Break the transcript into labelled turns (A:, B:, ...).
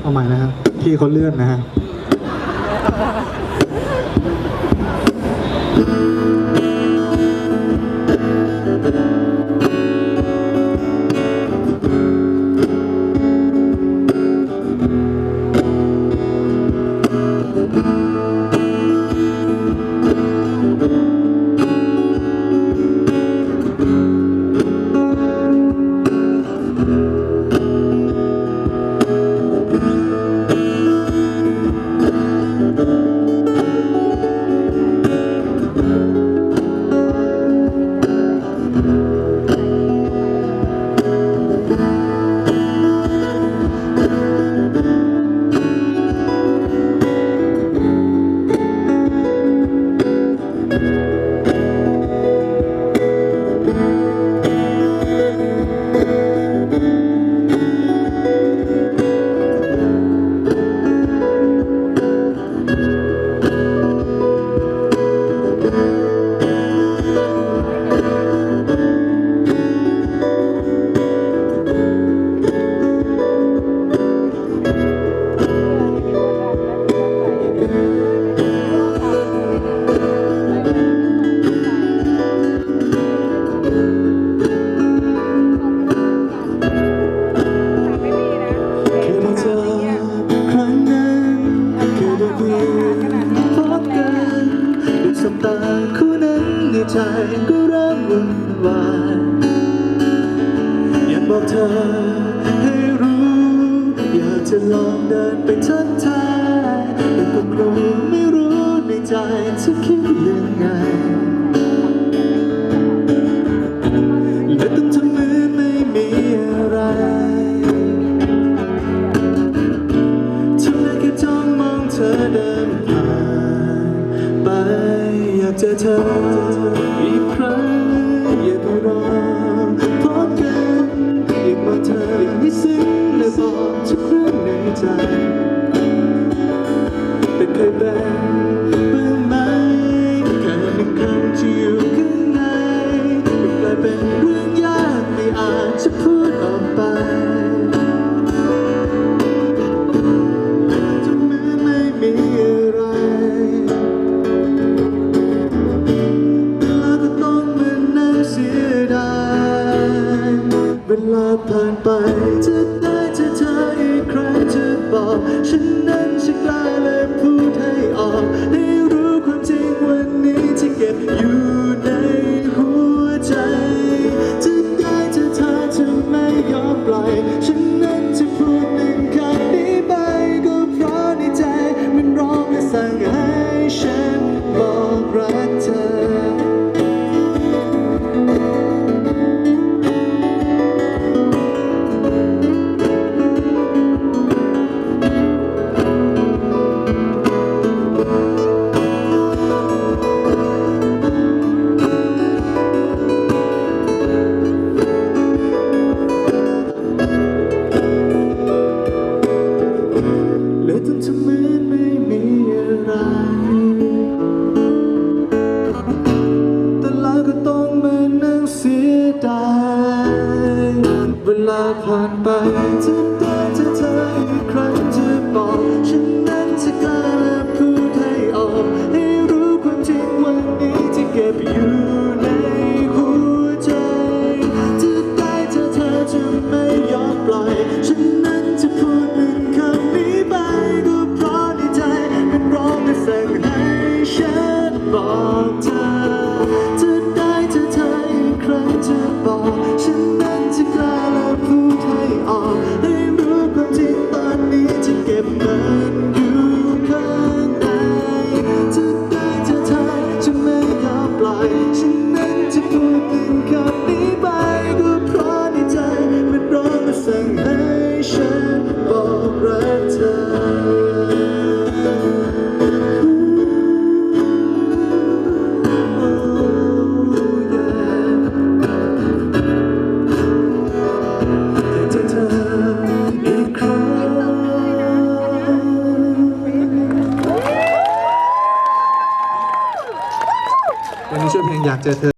A: เอาใหม่นะฮะพี่เขาเลื่อนนะฮะ บตาคู่นั้นในใจก็เริ่มวุ่นวายอยากบอกเธอให้รู้ อยากจะลองเดินไปทักทายแต่ก็กลัวไม่รู้ในใจจะคิดยังไง อเจอเธออีกครั้งอย่าไปรอพบกันอยากบอกเธอให้ซึ้งและบอกทุกเรื่องในใจ ฉันนั้นจะกล้าเลย ดายเวลาผ่านไปจะได้เจอเธออีกครั้งจะบอกฉันนั้นจะกล้าและพูดให้ออกให้รู้ความจริงวันนี้ที่เก็บอยู่ในหัวใจจะได้เจอเธอจะไม่ยอมปล่อยฉันนั้นจะพูดหนึ่งคำนี้ไปก็เพราะในใจมันร้องและสั่งให้ฉันบอกเธอ วั